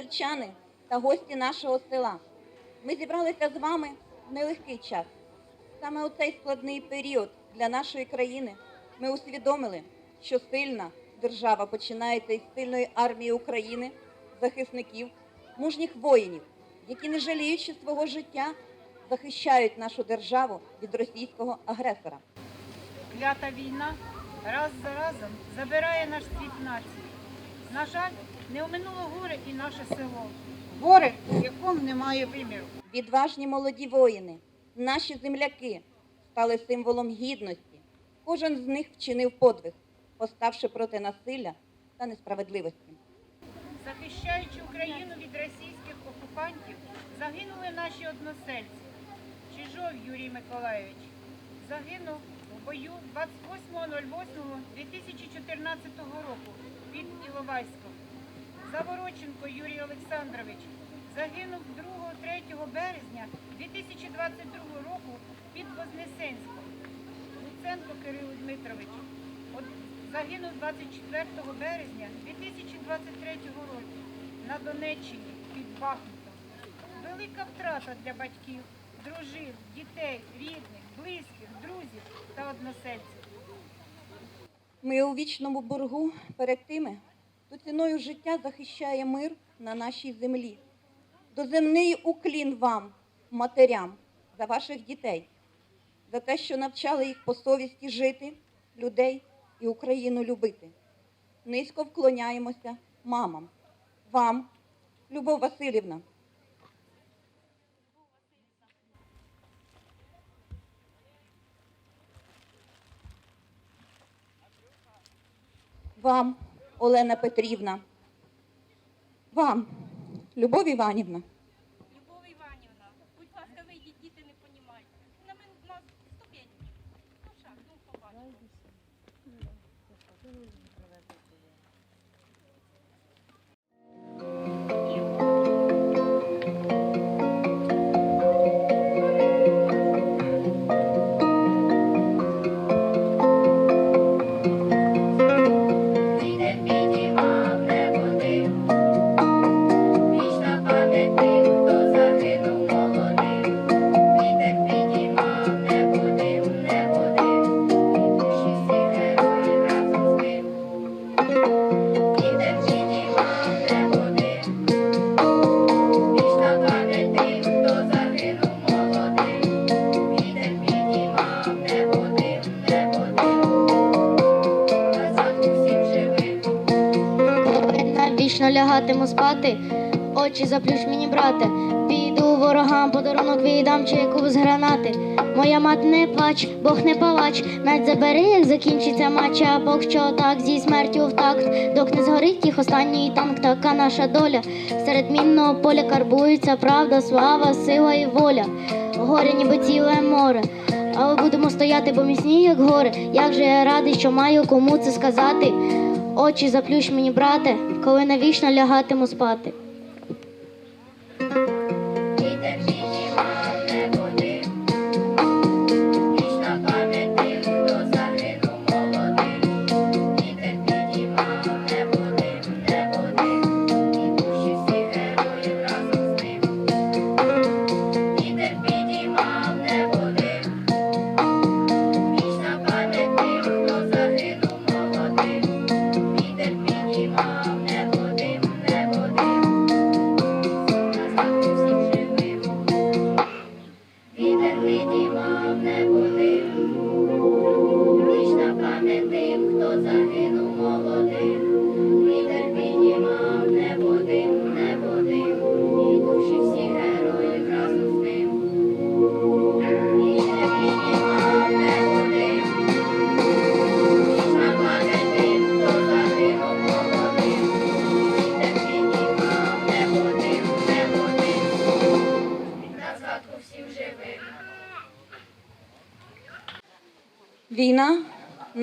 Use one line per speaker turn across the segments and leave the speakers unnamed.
односельчани та гості нашого села, ми зібралися з вами в нелегкий час. Саме у цей складний період для нашої країни ми усвідомили, що сильна держава починається із сильної армії України, захисників, мужніх воїнів, які, не жаліючи свого життя, захищають нашу державу від російського агресора.
Клята війна раз за разом забирає наш світ нації. На жаль, не оминуло горе і наше село. Горе, в якому немає виміру.
Відважні молоді воїни, наші земляки стали символом гідності. Кожен з них вчинив подвиг, поставши проти насилля та несправедливості.
Захищаючи Україну від російських окупантів, загинули наші односельці. Чижов Юрій Миколайович загинув у бою 28.08.2014 року під Іловайськом. Завороченко Юрій Олександрович загинув 2-3 березня 2022 року під Вознесенськом. Луценко Кирило Дмитрович загинув 24 березня 2023 року на Донеччині під Бахмутом. Велика втрата для батьків, дружин, дітей, рідних, близьких, друзів та односельців.
Ми у вічному боргу перед тими, хто ціною життя захищає мир на нашій землі. Доземний уклін вам, матерям, за ваших дітей, за те, що навчали їх по совісті жити, людей і Україну любити. Низько вклоняємося мамам, вам, Любов Васильівна. Вам, Олена Петрівна. Вам, Любов Іванівна.
очі заплющ мені, брате, піду ворогам, подарунок віддам чи яку з гранати. Моя мат не плач, Бог не палач, навіть забери, як закінчиться матч, а Бог що так зі смертю в такт, док не згорить їх останній танк, така наша доля. Серед мінного поля карбується правда, слава, сила і воля. Горе, ніби ціле море. Але будемо стояти, бо міцні, як гори. Як же я радий, що маю кому це сказати? Очі заплющ мені, брате, коли навічно лягатиму спати.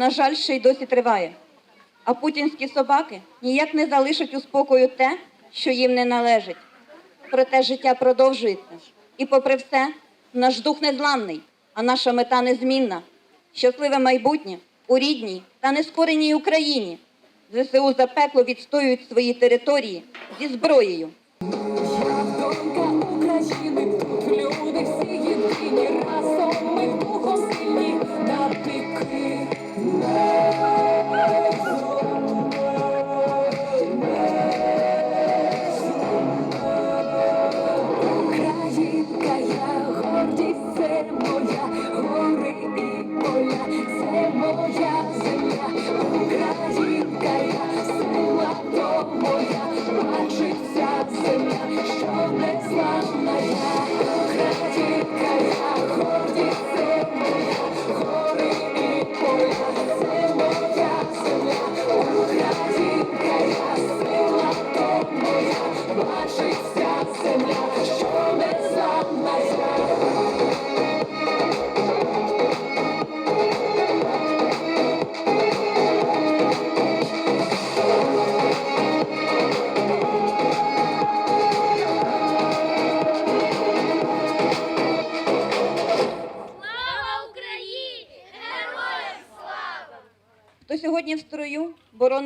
на
жаль, ще й досі триває. А путінські собаки ніяк не залишать у спокою те, що їм не належить. Проте життя продовжується. І, попри все, наш дух незламний, а наша мета незмінна. Щасливе майбутнє у рідній та нескореній Україні. ЗСУ запекло відстоюють свої території зі зброєю.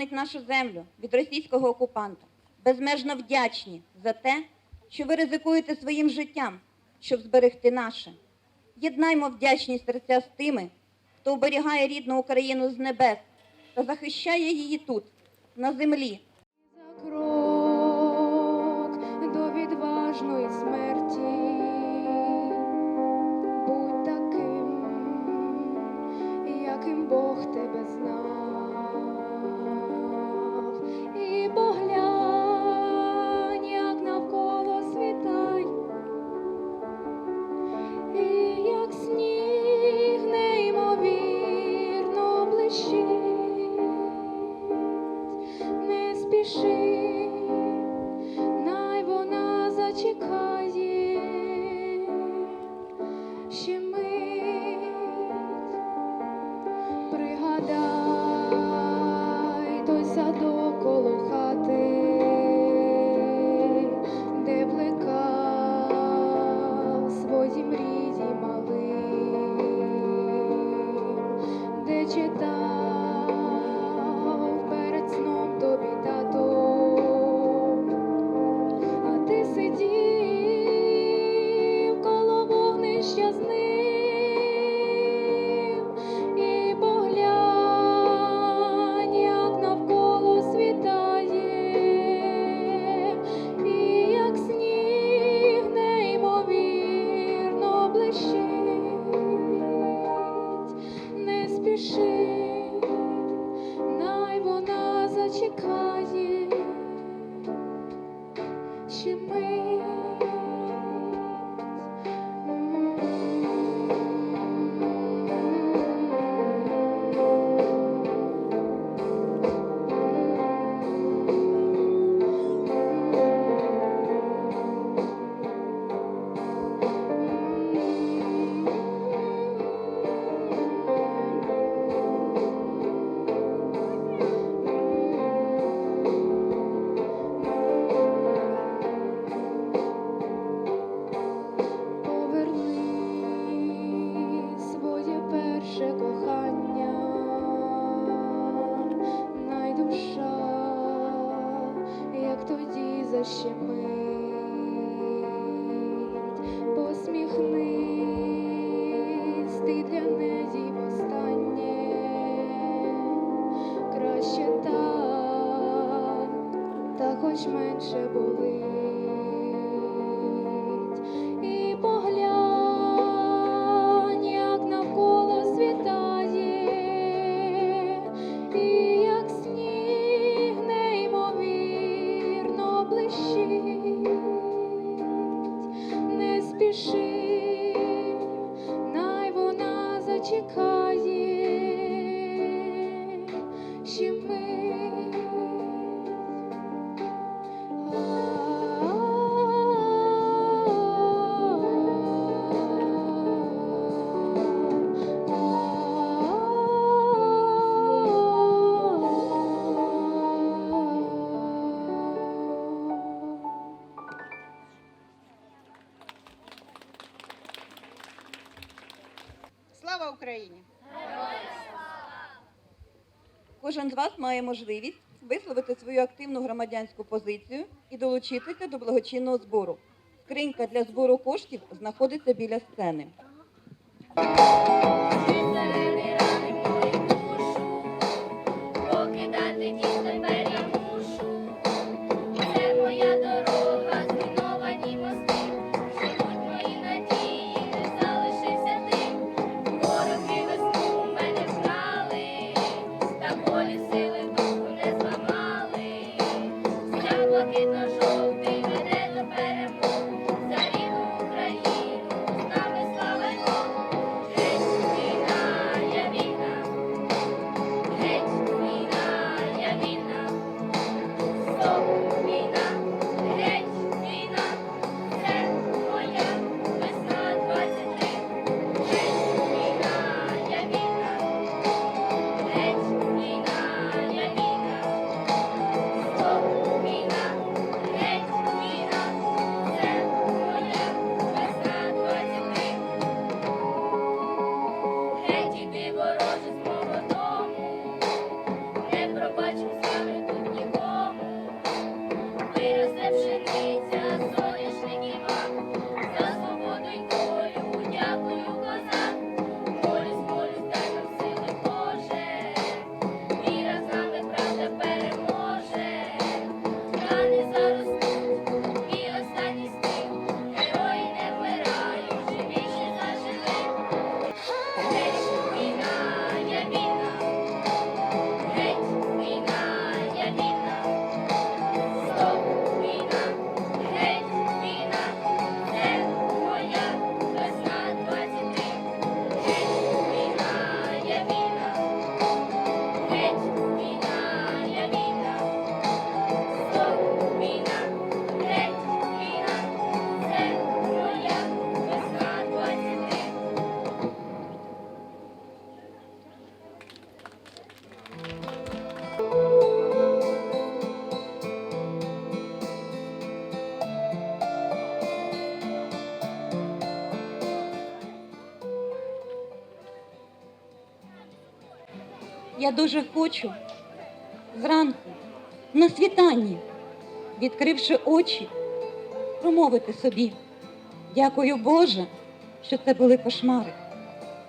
боронить нашу землю від російського окупанта. Безмежно вдячні за те, що ви ризикуєте своїм життям, щоб зберегти наше. Єднаймо вдячні серця з тими, хто оберігає рідну Україну з небес та захищає її тут, на землі.
Shimmer she защемить, посміхнись, вона зачекає,
Кожен з вас має можливість висловити свою активну громадянську позицію і долучитися до благочинного збору. Скринька для збору коштів знаходиться біля сцени.
Я
дуже хочу зранку, на світанні, відкривши очі, промовити собі. Дякую Боже, що це були кошмари.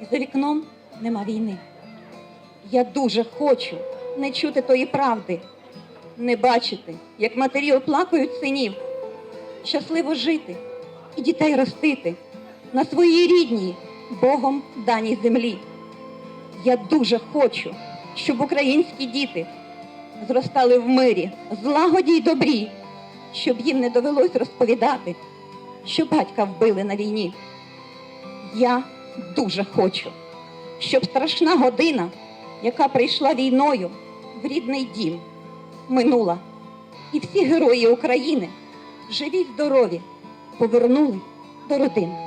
І за вікном нема війни. Я дуже хочу не чути тої правди, не бачити, як матері оплакують синів, щасливо жити і дітей ростити на своїй рідній, Богом даній землі. Я дуже хочу, щоб українські діти зростали в мирі, злагоді й добрі, щоб їм не довелось розповідати, що батька вбили на війні. Я дуже хочу, щоб страшна година, яка прийшла війною в рідний дім, минула, і всі герої України, живі й здорові, повернули до родин.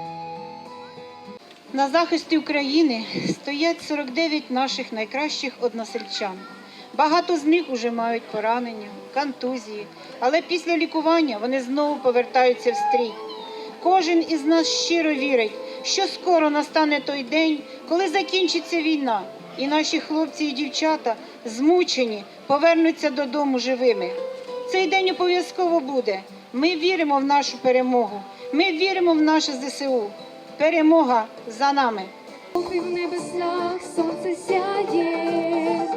На захисті України стоять 49 наших найкращих односельчан. Багато з них уже мають поранення, контузії, але після лікування вони знову повертаються в стрій. Кожен із нас щиро вірить, що скоро настане той день, коли закінчиться війна, і наші хлопці і дівчата, змучені, повернуться додому живими. цей день обов'язково буде. Ми віримо в нашу перемогу. Ми віримо в наше ЗСУ. Перемога за нами.
В небеснах сонце сяє,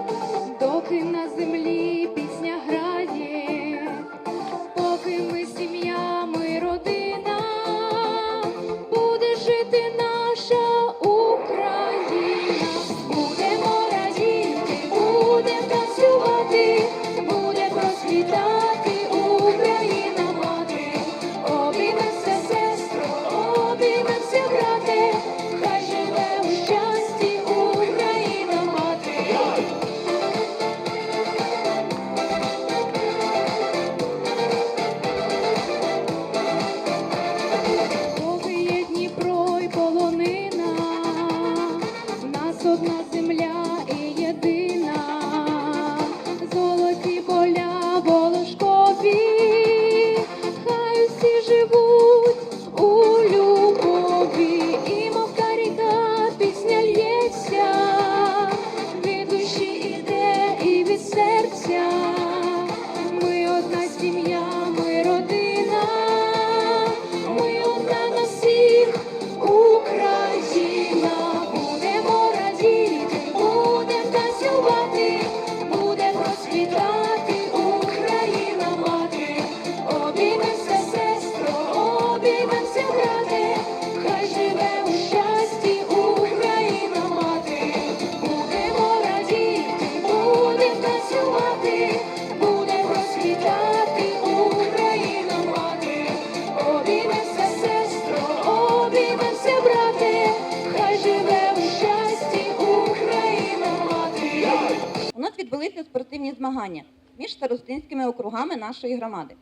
змагання між старостинськими округами нашої громади.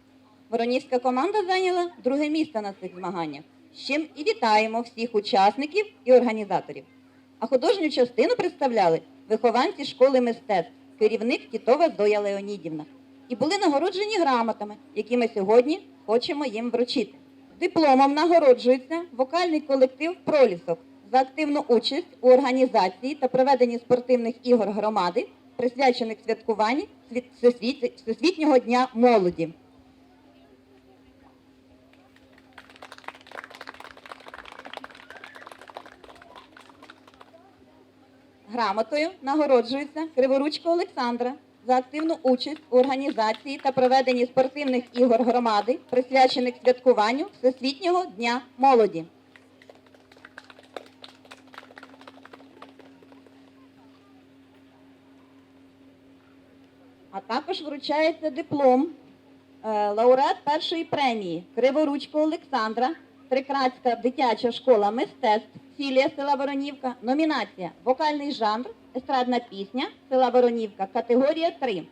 Воронівська команда зайняла друге місце на цих змаганнях. З чим і вітаємо всіх учасників і організаторів. А художню частину представляли вихованці школи мистецтв, керівник Тітова Зоя Леонідівна. І були нагороджені грамотами, які ми сьогодні хочемо їм вручити. Дипломом нагороджується вокальний колектив Пролісок за активну участь у організації та проведенні спортивних ігор громади, присвячених святкуванню Всесвітнього дня молоді. Грамотою нагороджується Криворучко Олександра за активну участь у організації та проведенні спортивних ігор громади, присвячених святкуванню Всесвітнього дня молоді. А також вручається диплом е, лауреат першої премії Криворучко Олександра, Трикратська дитяча школа мистецтв, філія села Воронівка, номінація Вокальний жанр, естрадна пісня, села Воронівка, категорія 3.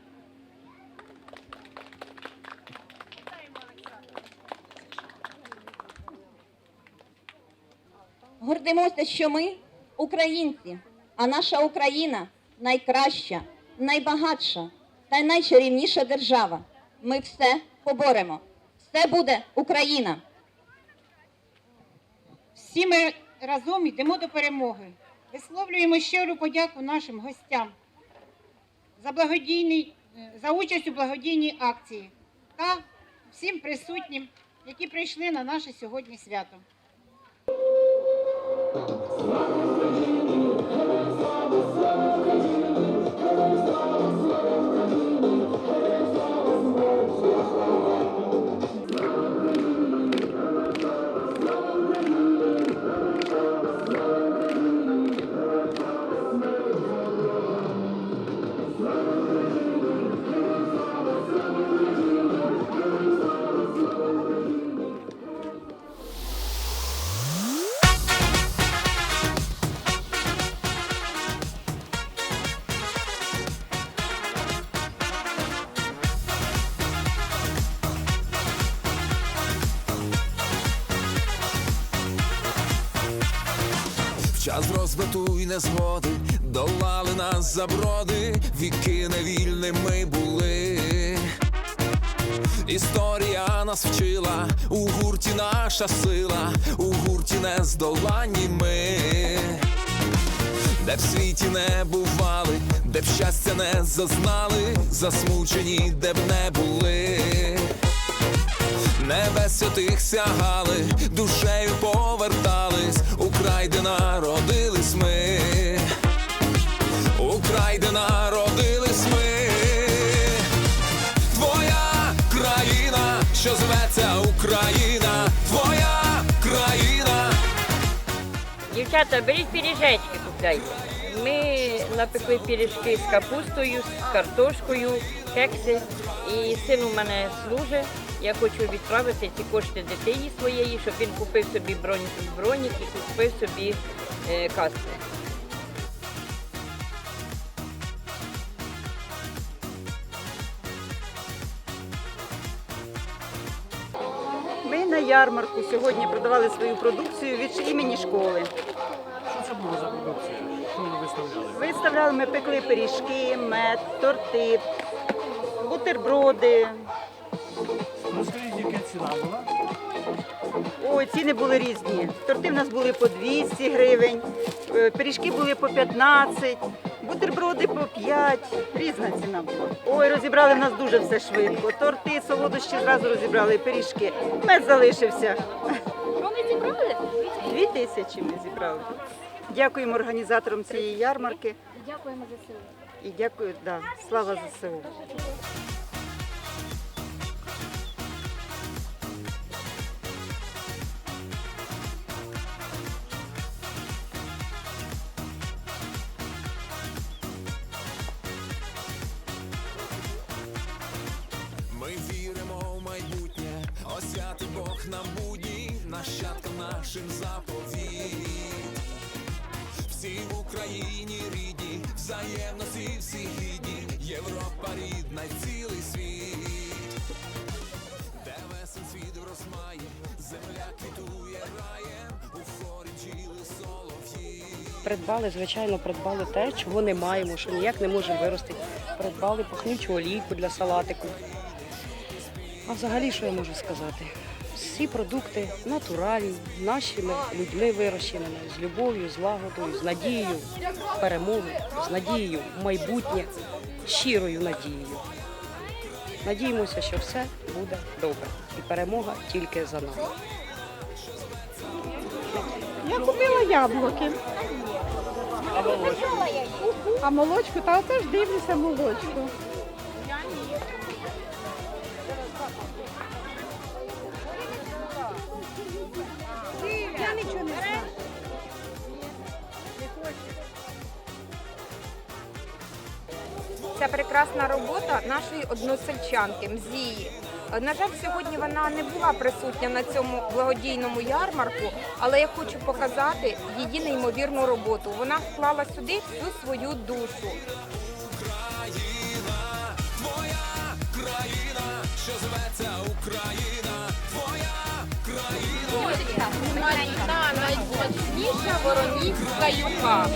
Гордимося, що ми українці, а наша Україна найкраща, найбагатша та найчарівніша держава. Ми все поборемо. Все буде Україна.
Всі ми разом йдемо до перемоги. Висловлюємо щиру подяку нашим гостям за благодійний, е, за участь у благодійній акції та всім присутнім, які прийшли на наше сьогодні свято.
Й незгоди долали нас заброди, віки невільними були. Історія нас вчила, у гурті наша сила, у гурті нездоланні ми.
де в світі не бували, де б щастя не зазнали, засмучені, де б не були. Небес святих сягали, душею повертались, у край, де народились ми,
Дівчата, беріть пиріжечки купляйте. Ми напекли пиріжки з капустою, з картошкою, кекси. І син у мене служить. Я хочу відправити ці кошти дитині своєї, щоб він купив собі бронь, бронік і купив собі е, каски.
Ми на ярмарку сьогодні продавали свою продукцію від імені школи.
Було за продукція? Що ви виставляли?
Виставляли, ми пекли пиріжки, мед, торти, бутерброди.
Розкажіть, яка ціна була?
Ой, ціни були різні. Торти в нас були по 200 гривень, е, пиріжки були по 15, бутерброди по 5. Різна ціна була. Ой, розібрали в нас дуже все швидко. Торти, солодощі зразу розібрали, пиріжки. Мед залишився.
Що ми зібрали?
Дві тисячі ми зібрали. Дякуємо організаторам цієї ярмарки.
Дякуємо за силу.
І дякую, да, слава ЗСУ.
Придбали, звичайно, придбали те, чого не маємо, що ніяк не можемо виростити. Придбали пахнючу олійку для салатику. А взагалі, що я можу сказати? Всі продукти натуральні, нашими людьми вирощеними, з любов'ю, з лагодою, з надією в перемогу, з надією в майбутнє, щирою надією. Надіємося, що все буде добре. І перемога тільки за нами.
Я купила яблуки.
А
молочку, та теж дивлюся молочку. Я нічого не знаю.
Це прекрасна робота нашої односельчанки Мзії. На жаль, сьогодні вона не була присутня на цьому благодійному ярмарку, але я хочу показати її неймовірну роботу. Вона вклала сюди всю свою душу.
Україна, твоя країна, що зветься Україна, твоя країна.
Найсмачніша воронівська юка.